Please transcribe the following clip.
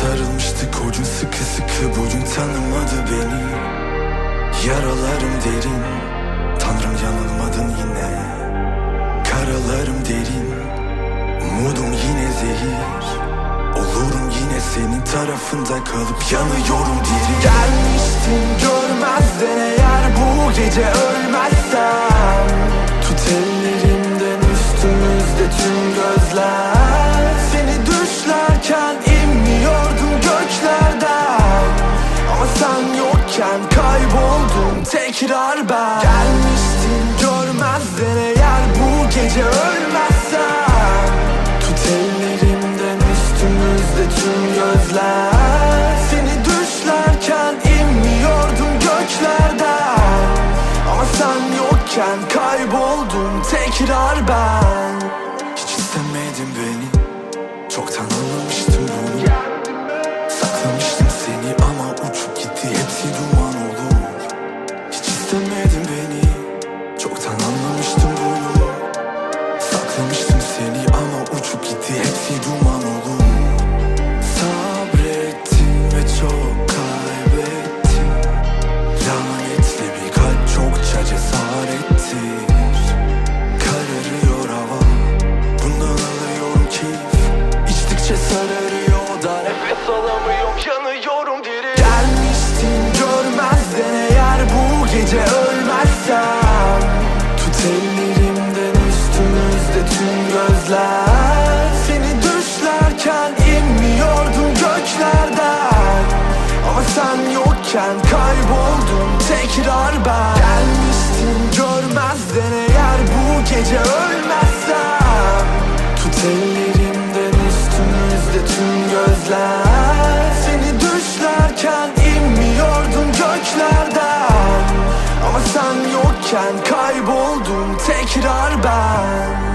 sarılmıştık o gün sıkı sıkı Bugün tanımadı beni. Yaralarım derin Tanrım yanılmadın yine. Karalarım derin Umudum yine zehir. Olurum yine senin tarafında kalıp yanıyorum diri Gelmiştin görmezden eğer bu gece ölmezsem. Tut ellerimden üstümüzde tüm gözler. Seni düşlerken yokken kayboldum tekrar ben. Gelmiştin görmezden eğer bu gece ölmezsem. Tut ellerimden üstümüzde tüm gözler. Seni düşlerken inmiyordum göklerden. Ama sen yokken kayboldum tekrar ben. Hiç istemedin beni Çoktan anlamıştım Saklamıştım seni ama uçup gitti. Hepsi duman olur Sabrettim ve çok kaybettim. Lanetli bir kalp çokça cesarettir. Kararıyor hava. Bundan alıyorum keyif. İçtikçe sararıyor da. Nefes alamıyorum gözler Seni düşlerken inmiyordum göklerden. Ama sen yokken kayboldum tekrar ben. Gelmiştin görmezden eğer bu gece ölmezsem. Tut ellerimden üstümüzde tüm gözler. Seni düşlerken inmiyordum göklerden. Ama sen yokken kayboldum tekrar ben